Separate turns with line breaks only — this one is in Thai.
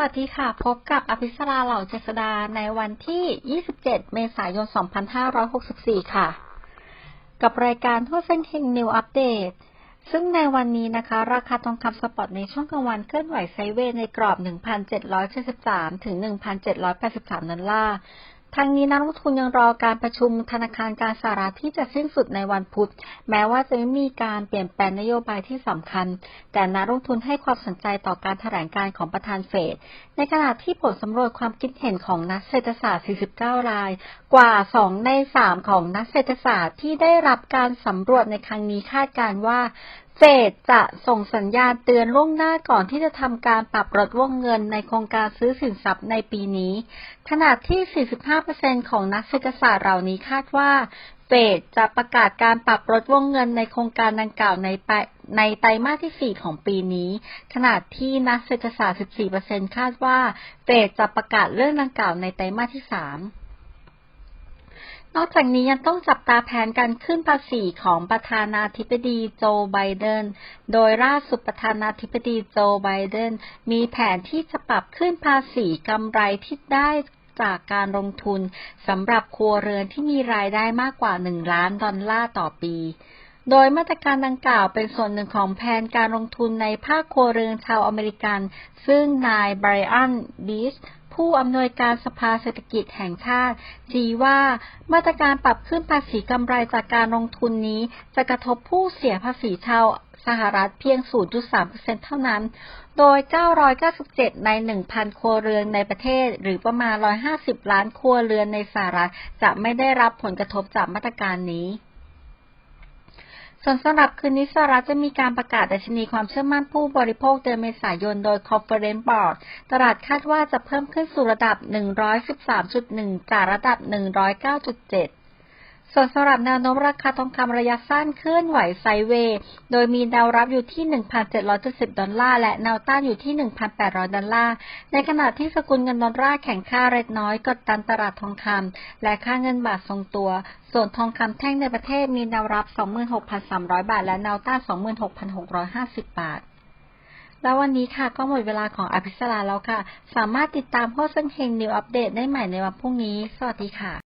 วัสดีค่ะ พบกับอภิสราเหล่าเจษดาในวันที่ 27 เมษายน 2564 ค่ะ กับรายการทั่วเส้นเฮงนิวอัปเดต ซึ่งในวันนี้นะคะ ราคาทองคำสปอตในช่วงกลางวันเคลื่อนไหวไซเวในกรอบ 1,773 ถึง 1,783ดอลลาร์ ทางนี้นักลงทุนยังรอการประชุมธนาคารการสหรัฐที่จะสิ้นสุดในวันพุธ แม้ว่าจะไม่มีการเปลี่ยนแปลงนโยบายที่สำคัญ แต่นักลงทุนให้ความสนใจต่อการแถลงการของประธานเฟด ในขณะที่ผลสำรวจความคิดเห็นของนักเศรษฐศาสตร์ 49 ราย กว่า 2 ใน 3 ของนักเศรษฐศาสตร์ที่ได้รับการสำรวจในครั้งนี้คาดการว่า เฟดจะส่งสัญญาณเตือนล่วงหน้าก่อนที่จะทำการปรับลดวงเงินในโครงการซื้อสินทรัพย์ในปีนี้ ขณะที่ 45%ของนักเศรษฐศาสตร์เหล่านี้คาดว่าเฟดจะประกาศการปรับลดวงเงินในโครงการดังกล่าวในในไตรมาสที่ 4 ของปีนี้ ขณะที่นักเศรษฐศาสตร์ 14%คาดว่าเฟดจะประกาศเรื่องดังกล่าวในไตรมาสที่ 3 นอกจากนี้ยังต้องจับตาแผนการขึ้นภาษีของประธานาธิบดีโจไบเดน โดยล่าสุดประธานาธิบดีโจไบเดน มีแผนที่จะปรับขึ้นภาษีกำไรที่ได้จากการลงทุนสำหรับครัวเรือนที่มีรายได้มากกว่า 1 ล้านดอลลาร์ต่อปี โดยมาตรการดังกล่าวเป็นส่วนหนึ่งของแผนการลงทุนในภาคครัวเรือนชาวอเมริกัน ซึ่งนายไบรอันบีช ผู้อำนวยการสภาเศรษฐกิจแห่งชาติชี้ว่ามาตรการปรับขึ้นภาษีกำไรจากการลงทุนนี้ จะกระทบผู้เสียภาษีชาวสหรัฐเพียง 0.3%เท่านั้น โดย 997 ใน 1,000 ครัวเรือนในประเทศ หรือประมาณ 150 ล้านครัวเรือนในสหรัฐ จะไม่ได้รับผลกระทบจากมาตรการนี้ ส่วนสำหรับคืนนี้สหรัฐจะมีการประกาศดัชนีความเชื่อมั่นผู้บริโภคเดือนเมษายนโดย Conference Board ตลาดคาดว่าจะเพิ่มขึ้นสู่ระดับ 113.1 จากระดับ 109.7 ส่วนสำหรับแนวโน้มราคาทองคำระยะสั้นเคลื่อนไหวไซเวย์ โดยมีแนวรับอยู่ที่ 1,770 ดอลลาร์ และแนวต้านอยู่ที่ 1,800 ดอลลาร์ ในขณะที่สกุลเงินดอลลาร์แข็งค่าเล็กน้อยกดดันตลาดทองคำและค่าเงินบาททรงตัว ส่วนทองคำแท่งในประเทศมีแนวรับ 26,300 บาท และแนวต้าน 26,650 บาทแล้ววันนี้ค่ะก็หมดเวลาของอภิสราแล้วค่ะ สามารถติดตามโพสต์เฮงนิวอัปเดตได้ใหม่ในวันพรุ่งนี้ สวัสดีค่ะ